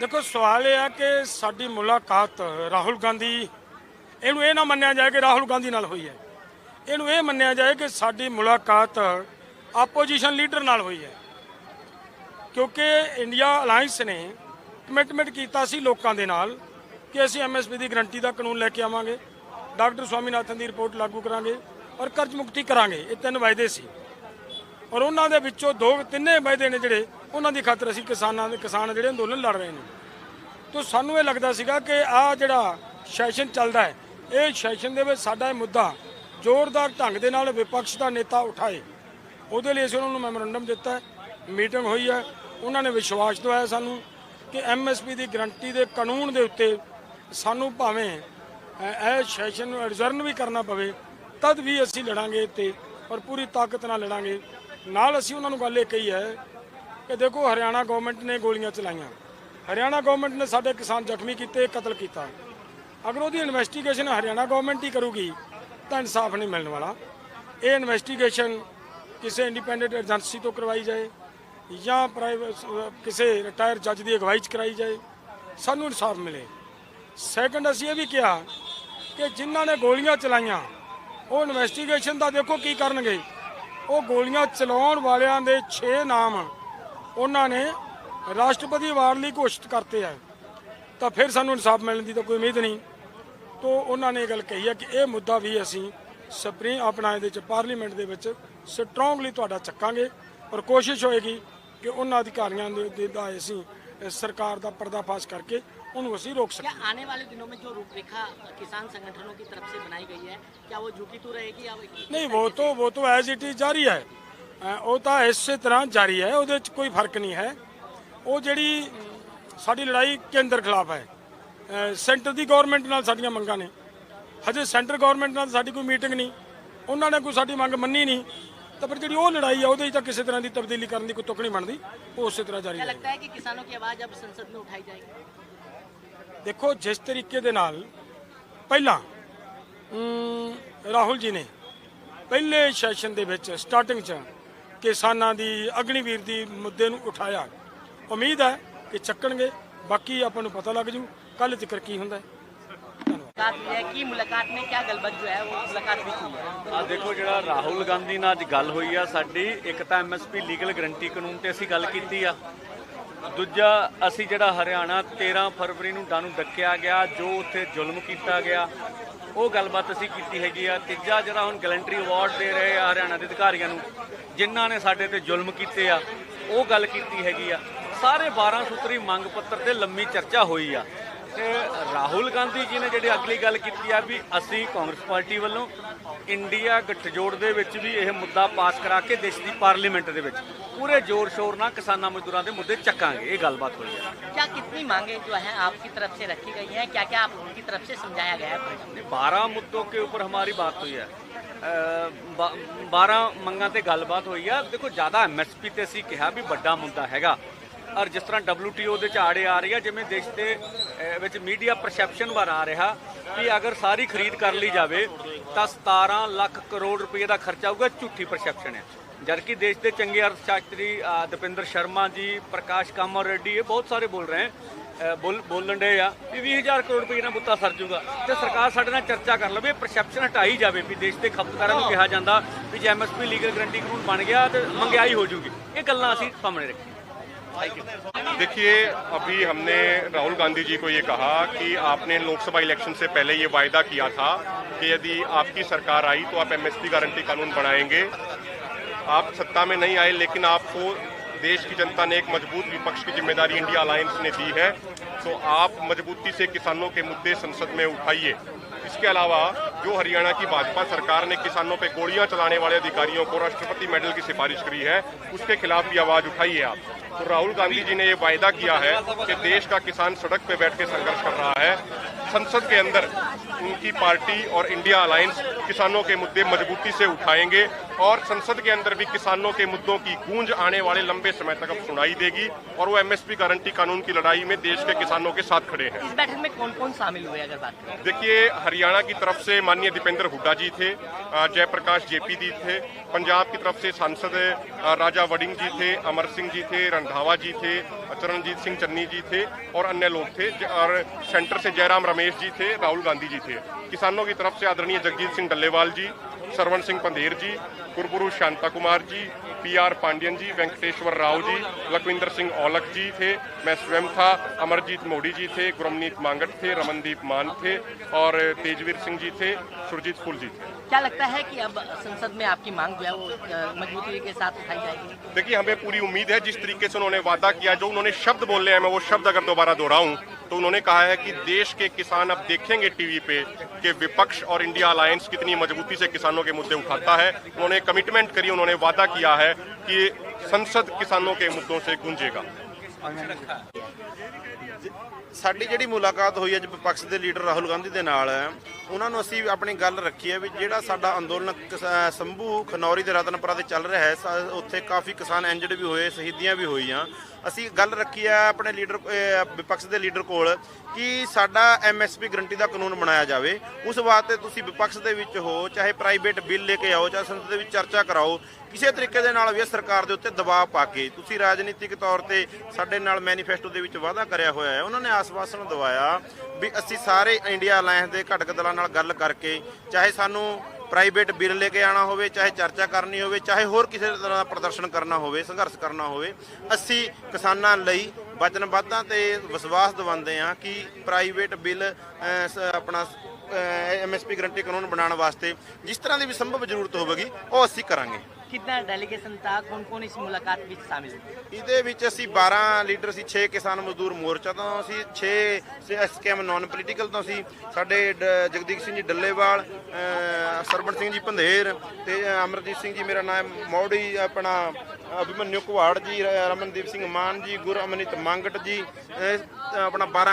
ਦੇਖੋ, ਸਵਾਲ ਇਹ ਆ ਕਿ ਸਾਡੀ ਮੁਲਾਕਾਤ ਰਾਹੁਲ ਗਾਂਧੀ, ਇਹਨੂੰ ਇਹ ਨਾ ਮੰਨਿਆ ਜਾਏ ਕਿ ਰਾਹੁਲ ਗਾਂਧੀ ਨਾਲ ਹੋਈ ਹੈ। ਇਹਨੂੰ ਇਹ ਮੰਨਿਆ ਜਾਏ ਕਿ ਸਾਡੀ ਮੁਲਾਕਾਤ ਆਪੋਜੀਸ਼ਨ ਲੀਡਰ ਨਾਲ ਹੋਈ ਹੈ। ਕਿਉਂਕਿ ਇੰਡੀਆ ਅਲਾਈਅੰਸ ਨੇ ਕਮਿਟਮੈਂਟ ਕੀਤਾ ਸੀ ਲੋਕਾਂ ਦੇ ਨਾਲ ਕਿ ਅਸੀਂ ਐਮਐਸਪੀ ਦੀ ਗਰੰਟੀ ਦਾ ਕਾਨੂੰਨ ਲੈ ਕੇ ਆਵਾਂਗੇ, ਡਾਕਟਰ ਸਵਾਮੀਨਾਥਨ ਦੀ ਰਿਪੋਰਟ ਲਾਗੂ ਕਰਾਂਗੇ ਔਰ ਕਰਜ਼ ਮੁਕਤੀ ਕਰਾਂਗੇ। ਇਹ ਤਿੰਨ ਵਾਅਦੇ ਸੀ। ਔਰ ਉਹਨਾਂ ਦੇ ਵਿੱਚੋਂ ਦੋ, ਤਿੰਨੇ ਵਾਅਦੇ ਨੇ ਜਿਹੜੇ ਉਹਨਾਂ ਦੀ ਖਾਤਰ ਅਸੀਂ ਕਿਸਾਨਾਂ ਦੇ ਕਿਸਾਨ ਜਿਹੜੇ ਅੰਦੋਲਨ ਲੜ ਰਹੇ ਨੇ। ਤੋ ਸਾਨੂੰ ਇਹ ਲੱਗਦਾ ਸੀਗਾ ਕਿ ਆ ਜਿਹੜਾ ਸੈਸ਼ਨ ਚੱਲਦਾ ਹੈ, ਇਹ ਸੈਸ਼ਨ ਦੇ ਵਿੱਚ ਸਾਡਾ ਇਹ ਮੁੱਦਾ ਜ਼ੋਰਦਾਰ ਢੰਗ ਦੇ ਨਾਲ ਵਿਪਕਸ਼ ਦਾ ਨੇਤਾ ਉਠਾਏ। ਉਹਦੇ ਲਈ ਅਸੀਂ ਉਹਨਾਂ ਨੂੰ ਮੈਮੋਰੰਡਮ ਦਿੱਤਾ ਮੀਟਿੰਗ ਹੋਈ ਹੈ। ਉਹਨਾਂ ਨੇ ਵਿਸ਼ਵਾਸ ਦਿਵਾਇਆ ਸਾਨੂੰ ਕਿ ਐਮਐਸਪੀ ਦੀ ਗਰੰਟੀ ਦੇ ਕਾਨੂੰਨ ਦੇ ਉੱਤੇ ਸਾਨੂੰ ਭਾਵੇਂ ਇਹ ਸੈਸ਼ਨ ਨੂੰ ਐਡਜਰਨ ਵੀ ਕਰਨਾ ਪਵੇ, ਤਦ ਵੀ ਅਸੀਂ ਲੜਾਂਗੇ ਤੇ ਔਰ ਪੂਰੀ ਤਾਕਤ ਨਾਲ ਲੜਾਂਗੇ। ਨਾਲ ਅਸੀਂ ਉਹਨਾਂ ਨੂੰ ਗੱਲ ਇਹ ਕਹੀ ਹੈ ਕਿ ਦੇਖੋ ਹਰਿਆਣਾ ਗਵਰਨਮੈਂਟ ਨੇ ਗੋਲੀਆਂ ਚਲਾਈਆਂ। ਹਰਿਆਣਾ ਗਵਰਨਮੈਂਟ ਨੇ ਸਾਡੇ ਕਿਸਾਨ ਜ਼ਖਮੀ ਕੀਤੇ, ਕਤਲ ਕੀਤਾ। ਅਗਰ ਉਹਦੀ ਇਨਵੈਸਟੀਗੇਸ਼ਨ ਹਰਿਆਣਾ ਗਵਰਨਮੈਂਟ ਹੀ ਕਰੂਗੀ, ਤਾਂ ਇਨਸਾਫ ਨਹੀਂ ਮਿਲਣ ਵਾਲਾ। ਇਹ ਇਨਵੈਸਟੀਗੇਸ਼ਨ ਕਿਸੇ ਇੰਡੀਪੈਂਡੈਂਟ ਏਜੰਸੀ ਤੋਂ ਕਰਵਾਈ ਜਾਏ, ਜਾਂ ਪ੍ਰਾਈਵੇਟ ਕਿਸੇ ਰਿਟਾਇਰ ਜੱਜ ਦੀ ਅਗਵਾਈ 'ਚ ਕਰਾਈ ਜਾਏ, ਸਾਨੂੰ ਇਨਸਾਫ ਮਿਲੇ। ਸੈਕੰਡ ਅਸੀਂ ਇਹ ਵੀ ਕਿਹਾ ਕਿ ਜਿਨ੍ਹਾਂ ਨੇ ਗੋਲੀਆਂ ਚਲਾਈਆਂ, ਉਹ ਇਨਵੈਸਟੀਗੇਸ਼ਨ ਦਾ ਦੇਖੋ ਕੀ ਕਰਨਗੇ। ਉਹ ਗੋਲੀਆਂ ਚਲਾਉਣ ਵਾਲਿਆਂ ਦੇ 6 ਨਾਮ ਉਹਨਾਂ ਨੇ ਰਾਸ਼ਟਰਪਤੀ ਅਵਾਰਡ ਲਈ ਘੋਸ਼ਿਤ ਕਰਤੇ ਆ ਤਾਂ ਫਿਰ ਸਾਨੂੰ ਇਨਸਾਫ ਮਿਲਣ ਦੀ ਤਾਂ ਕੋਈ ਉਮੀਦ ਨਹੀਂ ਤੋਂ ਉਹਨਾਂ ਨੇ ਇਹ ਗੱਲ ਕਹੀ ਹੈ ਕਿ ਇਹ ਮੁੱਦਾ ਵੀ ਅਸੀਂ ਸੁਪਰੀਮ ਆਪਣਾ ਇਹਦੇ ਚ ਪਾਰਲੀਮੈਂਟ ਦੇ ਵਿੱਚ ਸਟਰੋਂਗਲੀ ਤੁਹਾਡਾ ਚੱਕਾਂਗੇ ਔਰ ਕੋਸ਼ਿਸ਼ ਹੋਏਗੀ ਕਿ ਉਹਨਾਂ ਅਧਿਕਾਰੀਆਂ ਦੇ ਦੇ ਦਾ ਅਸੀਂ ਅ, ਸਰਕਾਰ ਦਾ ਪਰਦਾਫਾਸ਼ ਕਰਕੇ ਉਹਨੂੰ ਅਸੀਂ ਰੋਕ क्या ਸਕੀਏ आने वाले दिनों में जो रूपरेखा किसान संगठनों की तरफ से बनाई गई है क्या वो झुकी तो रहेगी या वो- ਨਹੀਂ ਉਹ ਤੋਂ ਉਹ ਤੋਂ ਐਜ਼ ਇਟ ਇਜ਼ ਜਾਰੀ ਹੈ ਅ, ਉਹ ਤਾਂ ਇਸੇ ਤਰ੍ਹਾਂ ਜਾਰੀ ਹੈ ਉਹਦੇ ਵਿੱਚ ਕੋਈ ਫ਼ਰਕ ਨਹੀਂ ਹੈ। ਉਹ ਜਿਹੜੀ ਸਾਡੀ ਲੜਾਈ ਕੇਂਦਰ ਖਿਲਾਫ ਹੈ। ਸੈਂਟਰ ਦੀ ਗਵਰਨਮੈਂਟ ਨਾਲ ਸਾਡੀਆਂ ਮੰਗਾਂ ਨੇ। ਹਜੇ ਸੈਂਟਰ ਗਵਰਨਮੈਂਟ ਨਾਲ ਸਾਡੀ ਕੋਈ ਮੀਟਿੰਗ ਨਹੀਂ। ਉਹਨਾਂ ਨੇ ਕੋਈ ਸਾਡੀ ਮੰਗ ਮੰਨੀ ਨਹੀਂ। ਤਾਂ ਫਿਰ ਜਿਹੜੀ ਉਹ ਲੜਾਈ ਹੈ ਉਹਦੇ 'ਚ ਤਾਂ ਕਿਸੇ ਤਰ੍ਹਾਂ ਦੀ ਤਬਦੀਲੀ ਕਰਨ ਦੀ ਕੋਈ ਤੁਕ ਨਹੀਂ ਬਣਦੀ। ਉਹ ਉਸੇ ਤਰ੍ਹਾਂ ਜਾਰੀ ਲੱਗਦਾ ਹੈ ਕਿ ਕਿਸਾਨਾਂ ਦੀ ਆਵਾਜ਼ ਅਬ ਸੰਸਦ ਨੂੰ ਉਠਾਈ ਜਾਏਗੀ? ਦੇਖੋ ਜਿਸ ਤਰੀਕੇ ਦੇ ਨਾਲ ਪਹਿਲਾਂ ਰਾਹੁਲ ਜੀ ਨੇ ਪਹਿਲੇ ਸੈਸ਼ਨ ਦੇ ਵਿੱਚ ਸਟਾਰਟਿੰਗ 'ਚ ਕਿਸਾਨਾਂ ਦੀ ਅਗਨੀਵੀਰ ਦੀ ਮੁੱਦੇ ਨੂੰ ਉਠਾਇਆ। ਉਮੀਦ ਹੈ ਕਿ ਚੱਕਣਗੇ ਬਾਕੀ ਆਪਾਂ ਨੂੰ ਪਤਾ ਲੱਗ ਜੂ। ਕੱਲ ਜ਼ਿਕਰ ਕੀ ਹੁੰਦਾ ਹੈ। ਮੁਲਾਕਾਤ ਦੇਖੋ ਜਿਹੜਾ ਰਾਹੁਲ ਗਾਂਧੀ ਨਾਲ ਅੱਜ ਗੱਲ ਹੋਈ ਆ ਸਾਡੀ ਇੱਕ ਤਾਂ ਐਮਐਸਪੀ ਲੀਗਲ ਗਰੰਟੀ ਕਾਨੂੰਨ ਤੇ ਅਸੀਂ ਗੱਲ ਕੀਤੀ ਆ। ਦੂਜਾ ਅਸੀਂ ਜਿਹੜਾ ਹਰਿਆਣਾ 13 ਫਰਵਰੀ ਨੂੰ ਡਾਨੂੰ ਡੱਕਿਆ ਗਿਆ ਜੋ ਉੱਥੇ ਜ਼ੁਲਮ ਕੀਤਾ ਗਿਆ ਉਹ ਗੱਲਬਾਤ ਅਸੀਂ ਕੀਤੀ ਹੈਗੀ ਆ। ਤੀਜਾ ਜਿਹੜਾ ਹੁਣ ਗਲੈਂਟਰੀ ਅਵਾਰਡ ਦੇ ਰਹੇ ਆ ਹਰਿਆਣਾ ਦੇ ਅਧਿਕਾਰੀਆਂ ਨੂੰ ਜਿਨ੍ਹਾਂ ਨੇ ਸਾਡੇ ਤੇ ਜ਼ੁਲਮ ਕੀਤੇ ਆ ਉਹ ਗੱਲ ਕੀਤੀ ਹੈਗੀ ਆ। ਸਾਰੇ 12 ਸੂਤਰੀ ਮੰਗ ਪੱਤਰ ਤੇ ਲੰਮੀ ਚਰਚਾ ਹੋਈ ਆ। ਤੇ ਰਾਹੁਲ ਗਾਂਧੀ ਜੀ ਨੇ ਜਿਹੜੀ ਅਗਲੀ ਗੱਲ ਕੀਤੀ ਆ ਵੀ ਅਸੀਂ ਕਾਂਗਰਸ ਪਾਰਟੀ ਵੱਲੋਂ ਇੰਡੀਆ ਗੱਠਜੋੜ ਦੇ ਵਿੱਚ ਵੀ ਇਹ ਮੁੱਦਾ ਪਾਸ ਕਰਾ ਕੇ ਦੇਸ਼ ਦੀ ਪਾਰਲੀਮੈਂਟ ਦੇ ਵਿੱਚ ਪੂਰੇ ਜ਼ੋਰ ਸ਼ੋਰ ਨਾਲ ਕਿਸਾਨਾਂ ਮਜ਼ਦੂਰਾਂ ਦੇ ਮੁੱਦੇ ਚੱਕਾਂਗੇ। ਇਹ ਗੱਲਬਾਤ ਹੋਈ ਹੈ क्या कितनी मांगे जो है आपकी तरफ ਗਈ ਹੈ? ਕਿਆ ਕਿਆ क्या क्या आपकी तरफ से समझाया गया है 12 ਮੁੱਦੋਂ ਕੇ ਉੱਪਰ ਹਮਾਰੀ ਬਾਤ ਹੋਈ ਹੈ। 12 ਮੰਗਾਂ ਤੇ ਗੱਲਬਾਤ ਹੋਈ ਆ। ਦੇਖੋ, ਜ਼ਿਆਦਾ ਐਮਐਸਪੀ ਤੇ ਅਸੀਂ ਕਿਹਾ ਵੀ ਵੱਡਾ ਮੁੱਦਾ ਹੈਗਾ। ਔਰ ਜਿਸ ਤਰ੍ਹਾਂ ਡਬਲਯੂਟੀਓ ਦੇ ਝਾੜੇ ਆ ਰਹੀ ਆ, ਜਿਵੇਂ ਦੇਸ਼ ਦੇ ਵਿੱਚ ਮੀਡੀਆ ਪਰਸੈਪਸ਼ਨ ਵਾਰ ਆ ਰਿਹਾ ਕਿ ਅਗਰ ਸਾਰੀ ਖਰੀਦ ਕਰ ਲਈ ਜਾਵੇ, ਤਾਂ 17 ਲੱਖ ਕਰੋੜ ਰੁਪਏ ਦਾ ਖਰਚਾ ਹੋਊਗਾ ਝੂਠੀ ਪਰਸੈਪਸ਼ਨ ਹੈ ਜਦਕਿ ਦੇਸ਼ ਦੇ ਚੰਗੇ ਅਰਥਸ਼ਾਸਤਰੀ ਦਪਿੰਦਰ ਸ਼ਰਮਾ ਜੀ, ਪ੍ਰਕਾਸ਼ ਕਾਮਰ ਰੈਡੀ, ਇਹ ਬਹੁਤ ਸਾਰੇ ਬੋਲ ਰਹੇ ਹਨ ਬੋਲ ਬੋਲਣ ਦੇ ਆ ਵੀ 20000 ਕਰੋੜ ਰੁਪਏ ਨਾਲ ਬੁੱਤਾ ਸਰ ਜੂਗਾ ਤੇ ਸਰਕਾਰ ਸਾਡੇ ਨਾਲ ਚਰਚਾ ਕਰ ਲਵੇ ਪਰਸੈਪਸ਼ਨ ਹਟਾਈ ਜਾਵੇ ਵੀ ਦੇਸ਼ ਦੇ ਖਪਤਕਾਰਾਂ ਨੂੰ ਕਿਹਾ ਜਾਂਦਾ ਵੀ ਜੇ ਐਮਐਸਪੀ ਲੀਗਲ ਗਰੰਟੀ ਕਾਨੂੰਨ ਬਣ ਗਿਆ ਤੇ ਮੰਗਿਆਈ ਹੋ ਜੂਗੀ ਇਹ ਗੱਲਾਂ ਅਸੀਂ ਸਾਹਮਣੇ ਰੱਖੀਆਂ देखिए अभी हमने राहुल गांधी जी को ये कहा कि आपने लोकसभा इलेक्शन से पहले ये वायदा किया था कि यदि आपकी सरकार आई तो आप एमएसपी गारंटी कानून बनाएंगे आप सत्ता में नहीं आए लेकिन आपको देश की जनता ने एक मज़बूत विपक्ष की ज़िम्मेदारी इंडिया अलायंस ने दी है। तो आप मजबूती से किसानों के मुद्दे संसद में उठाइए। इसके अलावा जो हरियाणा की भाजपा सरकार ने किसानों पे गोलियाँ चलाने वाले अधिकारियों को राष्ट्रपति मेडल की सिफारिश करी है, उसके खिलाफ भी आवाज़ उठाइए आप। तो राहुल गांधी जी ने ये वायदा किया है कि देश का किसान सड़क पे बैठ के संघर्ष कर रहा है। संसद के अंदर उनकी पार्टी और इंडिया अलायंस किसानों के मुद्दे मजबूती से उठाएँगे। और संसद के अंदर भी किसानों के मुद्दों की गूंज आने वाले लंबे समय तक अब सुनाई देगी और वो एमएसपी गारंटी कानून की लड़ाई में देश के किसानों के साथ खड़े हैं। इस बैठक में कौन कौन शामिल हुए अगर बात करें? देखिए हरियाणा की तरफ़ से माननीय दीपेंद्र हुड्डा जी थे जयप्रकाश जेपी जी थे पंजाब की तरफ़ से सांसद राजा वडिंग जी थे अमर सिंह जी थे रंधावा जी थे चरणजीत सिंह चन्नी जी थे और अन्य लोग थे और सेंटर से जयराम रमेश जी थे राहुल गांधी जी थे। किसानों की तरफ़ से आदरणीय जगजीत सिंह डल्लेवाल जी सरवण सिंह पंधेर जी गुरपुरुष शांता कुमार जी पी आर पांडियन जी वेंकटेश्वर राव जी लखविंदर सिंह औलख जी थे मैं स्वयं था अमरजीत मोडी जी थे गुरमनीत मांगट थे रमनदीप मान थे और तेजवीर सिंह जी थे सुरजीत फुल जी थे। क्या लगता है कि अब संसद में आपकी मांग जो है वो मजबूती के साथ उठाई जाएगी? देखिए हमें पूरी उम्मीद है जिस तरीके से उन्होंने वादा किया जो उन्होंने शब्द बोले हैं मैं वो शब्द अगर दोबारा दोहराऊं तो उन्होंने कहा है कि देश के किसान अब देखेंगे टीवी पे कि विपक्ष और इंडिया अलायंस कितनी मजबूती से किसानों के मुद्दे उठाता है उन्होंने कमिटमेंट करी उन्होंने वादा किया है कि संसद किसानों के मुद्दों से गूंजेगा ਸਾਡੀ ਜਿਹੜੀ ਮੁਲਾਕਾਤ ਹੋਈ ਅੱਜ ਵਿਪਕਸ਼ ਦੇ ਲੀਡਰ ਰਾਹੁਲ ਗਾਂਧੀ ਦੇ ਨਾਲ ਉਹਨਾਂ ਨੂੰ ਅਸੀਂ ਆਪਣੀ ਗੱਲ ਰੱਖੀ ਹੈ ਵੀ ਜਿਹੜਾ ਸਾਡਾ ਅੰਦੋਲਨ ਕਿਸਾ- ਸੰਭੂ ਖਨੌਰੀ ਦੇ ਰਤਨਪੁਰਾ ਤੇ ਚੱਲ ਰਿਹਾ ਹੈ ਸਾ- ਉੱਥੇ ਕਾਫੀ ਕਿਸਾਨ ਇੰਜਰਡ ਵੀ ਹੋਏ ਸ਼ਹੀਦੀਆਂ ਵੀ ਹੋਈਆਂ ਅਸੀਂ ਗੱਲ ਰੱਖੀ ਹੈ ਆਪਣੇ ਲੀਡਰ ਅਹ ਵਿਪਕਸ਼ ਦੇ ਲੀਡਰ ਕੋਲ ਕਿ ਸਾਡਾ ਐਮਐਸਪੀ ਗਰੰਟੀ ਦਾ ਕਾਨੂੰਨ ਬਣਾਇਆ ਜਾਵੇ। ਉਸ ਵਾਸਤੇ ਤੁਸੀਂ ਵਿਪਕਸ਼ ਦੇ ਵਿੱਚ ਹੋ, ਚਾਹੇ ਪ੍ਰਾਈਵੇਟ ਬਿੱਲ ਲੈ ਕੇ ਆਓ, ਚਾਹੇ ਸੰਸਦ ਦੇ ਵਿੱਚ ਚਰਚਾ ਕਰਾਓ, ਕਿਸੇ ਤਰੀਕੇ ਦੇ ਨਾਲ ਵੀ ਇਹ ਸਰਕਾਰ ਦੇ ਉੱਤੇ ਦਬਾਅ ਪਾ ਕੇ ਤੁਸੀਂ ਰਾਜਨੀਤਿਕ ਤੌਰ ਤੇ ਸਾਡੇ ਨਾਲ ਮੈਨੀਫੈਸਟੋ ਦੇ ਵਿੱਚ ਵਾਅਦਾ ਕਰਿਆ ਹੋਇਆ ਹੈ। ਉਹਨਾਂ ਨੇ ਆਸਵਾਸਨ ਦਵਾਇਆ ਵੀ ਅਸੀਂ ਸਾਰੇ ਇੰਡੀਆ ਅਲਾਇੰਸ ਦੇ ਘਟਕ ਦਲਾਂ ਨਾਲ ਗੱਲ ਕਰਕੇ, ਚਾਹੇ ਸਾਨੂੰ ਪ੍ਰਾਈਵੇਟ ਬਿੱਲ ਲੈ ਕੇ ਆਣਾ ਹੋਵੇ, ਚਾਹੇ ਚਰਚਾ ਕਰਨੀ ਹੋਵੇ, ਚਾਹੇ ਹੋਰ ਕਿਸੇ ਤਰ੍ਹਾਂ ਦਾ ਪ੍ਰਦਰਸ਼ਨ ਕਰਨਾ ਹੋਵੇ, ਸੰਘਰਸ਼ ਕਰਨਾ ਹੋਵੇ, ਅਸੀਂ ਕਿਸਾਨਾਂ ਲਈ ਵਚਨਬੱਧਾਂ ਤੇ ਵਿਸ਼ਵਾਸ ਦਿਵਾਉਂਦੇ ਹਾਂ ਕਿ ਪ੍ਰਾਈਵੇਟ ਬਿੱਲ ਆਪਣਾ ਐਮਐਸਪੀ ਗਰੰਟੀ ਕਾਨੂੰਨ ਬਣਾਉਣ ਵਾਸਤੇ ਜਿਸ ਤਰ੍ਹਾਂ ਦੀ ਵੀ ਸੰਭਵ ਜ਼ਰੂਰਤ ਹੋਵੇਗੀ ਉਹ ਅਸੀਂ ਕਰਾਂਗੇ। ਕਿੰਨਾ ਡੈਲੀਗੇਸ਼ਨ ਤਾਂ ਕੌਣ-ਕੌਣ ਇਸ ਮੁਲਾਕਾਤ ਵਿੱਚ ਸ਼ਾਮਿਲ ਇਹਦੇ ਵਿੱਚ ਅਸੀਂ 12 ਲੀਡਰ ਸੀ 6 ਕਿਸਾਨ ਮਜ਼ਦੂਰ ਮੋਰਚਾ ਤੋਂ ਅਸੀਂ 6 ਐਸਕੇਐਮ ਨਾਨ ਪੋਲੀਟੀਕਲ ਤੋਂ ਸੀ। ਸਾਡੇ ਜਗਦੀਪ ਸਿੰਘ ਜੀ ਡੱਲੇਵਾਲ ਸਰਬਣ ਸਿੰਘ ਜੀ ਪੰਧੇਰ ਤੇ ਅਮਰਜੀਤ ਸਿੰਘ ਜੀ ਮੇਰਾ ਨਾਮ ਮੌੜੀ ਆਪਣਾ ਅਭਿਮਨਿਉ ਕੁਹਾੜ ਜੀ ਰਮਨਦੀਪ ਸਿੰਘ ਮਾਨ ਜੀ ਗੁਰ ਅਮਨਿਤ ਮੰਗਟ ਜੀ ਆਪਣਾ 12